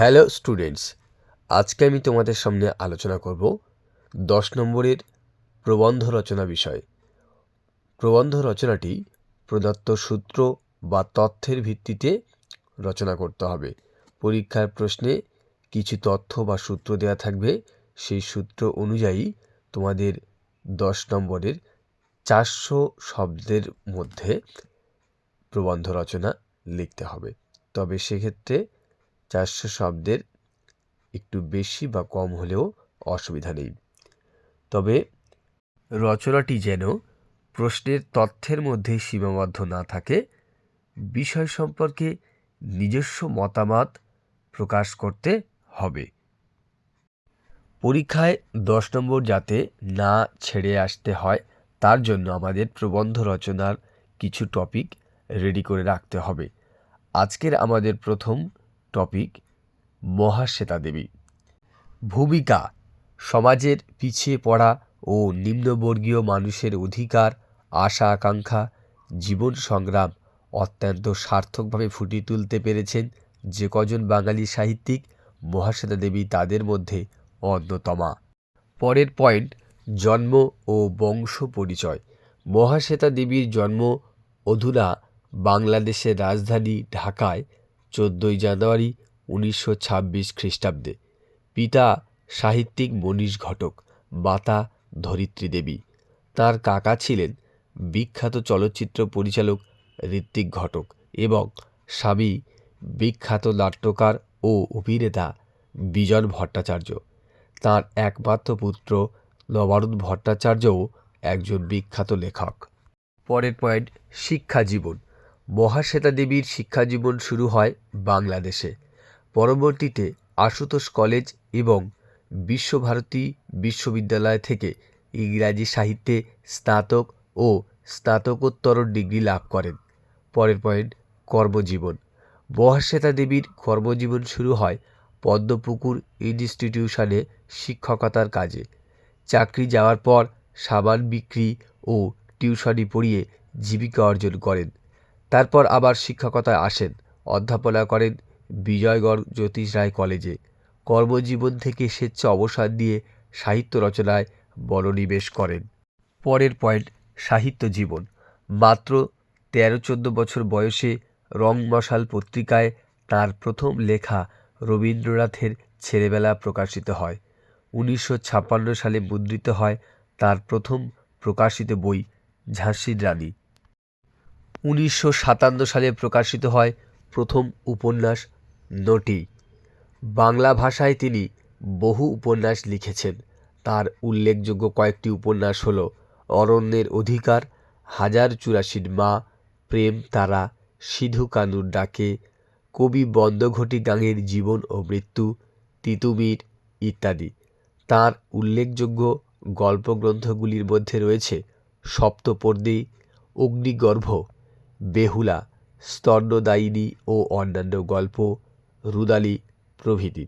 Hello students, আজকে আমি তোমাদের সামনে আলোচনা করব দশ নম্বরের প্রবন্ধ রচনা বিষয়। প্রবন্ধ রচনাটি প্রদত্ত সূত্র বা তথ্যের ভিত্তিতে রচনা করতে হবে। পরীক্ষার প্রশ্নে কিছু তথ্য বা সূত্র দেওয়া থাকবে। সেই সূত্র অনুযায়ী তোমাদের দশ নম্বরের চারশো শব্দের মধ্যে প্রবন্ধ রচনা লিখতে হবে। তবে সেক্ষেত্রে চারশো শব্দের একটু বেশি বা কম হলেও অসুবিধা নেই। তবে রচনাটি যেন প্রশ্নের তথ্যের মধ্যে সীমাবদ্ধ না থাকে, বিষয় সম্পর্কে নিজস্ব মতামত প্রকাশ করতে হবে। পরীক্ষায় দশ নম্বর যাতে না ছেড়ে আসতে হয়, তার জন্য আমাদের প্রবন্ধ রচনার কিছু টপিক রেডি করে রাখতে হবে। আজকের আমাদের প্রথম টপিক মহাশ্বেতা দেবী। ভূমিকা, সমাজের পিছিয়ে পড়া ও নিম্নবর্গীয় মানুষের অধিকার, আশা, আকাঙ্ক্ষা, জীবন সংগ্রাম অত্যন্ত সার্থকভাবে ফুটিয়ে তুলতে পেরেছেন যে কজন বাঙালি সাহিত্যিক মহাশ্বেতা দেবী তাদের মধ্যে অন্যতমা। পরের পয়েন্ট জন্ম ও বংশ পরিচয়। মহাশ্বেতা দেবীর জন্ম অধুনা বাংলাদেশের রাজধানী ঢাকায় চোদ্দোই জানুয়ারি উনিশশো ছাব্বিশ খ্রিস্টাব্দে। পিতা সাহিত্যিক মনীষ ঘটক, মাতা ধরিত্রী দেবী। তার কাকা ছিলেন বিখ্যাত চলচ্চিত্র পরিচালক ঋত্বিক ঘটক এবং স্বামী বিখ্যাত নাট্যকার ও অভিনেতা বিজন ভট্টাচার্য। তার একমাত্র পুত্র নবারুণ ভট্টাচার্যও একজন বিখ্যাত লেখক। পরের পয়েন্ট, শিক্ষা জীবন। মহাশ্বেতা দেবীর শিক্ষা জীবন শুরু হয় বাংলাদেশে। পরবর্তীতে আশুতোষ কলেজ এবং বিশ্বভারতী বিশ্ববিদ্যালয় থেকে ইংরাজি সাহিত্যে স্নাতক ও স্নাতকোত্তর ডিগ্রি লাভ করেন। পরের পয়েন্ট, কর্মজীবন। মহাশ্বেতা দেবীর কর্মজীবন শুরু হয় পদ্মপুকুর ইনস্টিটিউশনে শিক্ষকতার কাজে। চাকরি যাওয়ার পর সাবান বিক্রি ও টিউশনি পড়িয়ে জীবিকা অর্জন করেন। তারপর আবার শিক্ষকতায় আসেন। অধ্যাপনা করেন বিজয়গড় জ্যোতিষ রায় কলেজে। কর্মজীবন থেকে স্বেচ্ছা অবসর দিয়ে সাহিত্য রচনায় মনোনিবেশ করেন। পরের পয়েন্ট, সাহিত্য জীবন। মাত্র তেরো চোদ্দ বছর বয়সে রং মশাল পত্রিকায় তার প্রথম লেখা রবীন্দ্রনাথের ছেলেবেলা প্রকাশিত হয়। উনিশশো ছাপ্পান্ন সালে মুদ্রিত হয় তার প্রথম প্রকাশিত বই, ঝাঁসির রানী। উনিশশো সাতান্ন সালে প্রকাশিত হয় প্রথম উপন্যাস নটি। বাংলা ভাষায় তিনি বহু উপন্যাস লিখেছেন। তার উল্লেখযোগ্য কয়েকটি উপন্যাস হল অরণ্যের অধিকার, হাজার চুরাশির মা, প্রেম তারা, সিধু কানুর ডাকে, কবি বন্দঘটি গাঙের জীবন ও মৃত্যু, তিতুমির ইত্যাদি। তার উল্লেখযোগ্য গল্পগ্রন্থগুলির মধ্যে রয়েছে সপ্তপর্দী অগ্নিগর্ভ বেহুলা, স্তন্যদায়িনী ও অন্যান্য গল্প রুদালি প্রভৃতি।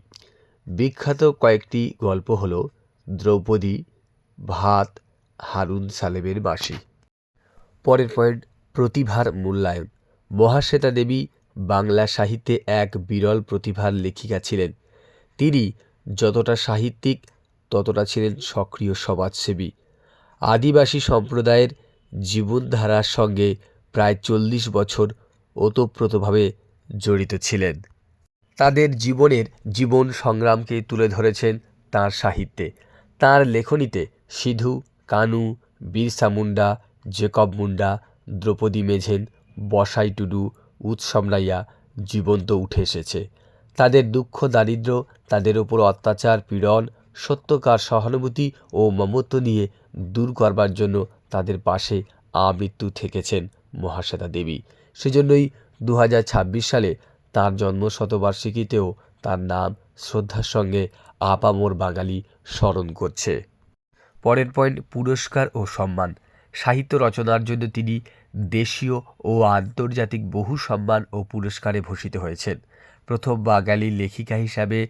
বিখ্যাত কয়েকটি গল্প হল দ্রৌপদী, ভাত, হারুন সালেমের মাসি পরের পয়েন্ট, প্রতিভার মূল্যায়ন। মহাশ্বেতা দেবী বাংলা সাহিত্যে এক বিরল প্রতিভার লেখিকা ছিলেন। তিনি যতটা সাহিত্যিক, ততটা ছিলেন সক্রিয় সমাজসেবী। আদিবাসী সম্প্রদায়ের জীবনধারার সঙ্গে প্রায় চল্লিশ বছর ওতপ্রোতভাবে জড়িত ছিলেন। তাদের জীবনের জীবন সংগ্রামকে তুলে ধরেছেন তাঁর সাহিত্যে। তাঁর লেখনীতে সিধু, কানু, বিরসা মুন্ডা, জেকব মুন্ডা, দ্রৌপদী মেঝেন, বসাই টুডু, উৎসব নাইয়া জীবন্ত উঠে এসেছে। তাদের দুঃখ, দারিদ্র, তাদের ওপর অত্যাচার, পীড়ন, সত্যকার সহানুভূতি ও মমত্ব নিয়ে দূর করবার জন্য তাদের পাশে আমৃত্যু থেকেছেন মহাশ্বেতা দেবী। সেজন্যই দু হাজার ছাব্বিশ সালে তার জন্ম শতবার্ষিকীতেও তার নাম শ্রদ্ধার সঙ্গে আপামোর বাঙালি স্মরণ করছে। পরের পয়েন্ট, পুরস্কার ও সম্মান। সাহিত্য রচনার জন্য তিনি দেশীয় ও আন্তর্জাতিক বহু সম্মান ও পুরস্কারে ভূষিত হয়েছেন। প্রথম বাঙালি লেখিকা হিসাবে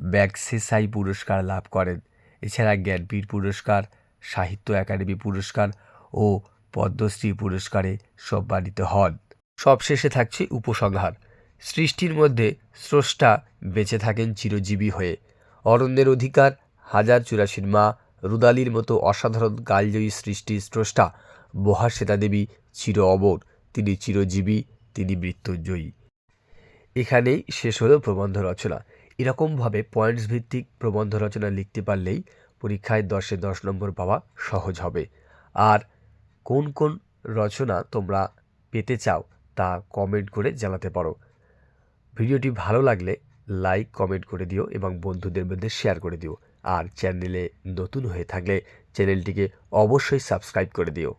ম্যাগসেসাই পুরস্কার লাভ করেন। এছাড়া জ্ঞানপীঠ পুরস্কার, সাহিত্য একাডেমি পুরস্কার ও পদ্মশ্রী পুরস্কারে সম্মানিত হন। সবশেষে থাকছে উপসংহার। সৃষ্টির মধ্যে স্রষ্টা বেঁচে থাকেন চিরজীবী হয়ে। অরণ্যের অধিকার, হাজার চুরাশির মা, রুদালির মতো অসাধারণ কালজয়ী সৃষ্টির স্রষ্টা, মহাশ্বেতা দেবী চির অমর, তিনি চিরজীবী, তিনি মৃত্যুঞ্জয়ী। এখানেই শেষ হলো প্রবন্ধ রচনা। এরকমভাবে পয়েন্টস ভিত্তিক প্রবন্ধ রচনা লিখতে পারলেই পরীক্ষায় দশে দশ নম্বর পাওয়া সহজ হবে। আর কোন কোন রচনা তোমরা পেতে চাও তা কমেন্ট করে জানাতে পারো। ভিডিওটি ভালো লাগলে লাইক কমেন্ট করে দিও এবং বন্ধুদের মধ্যে শেয়ার করে দিও। আর চ্যানেলে নতুন হয়ে থাকলে চ্যানেলটিকে অবশ্যই সাবস্ক্রাইব করে দিও।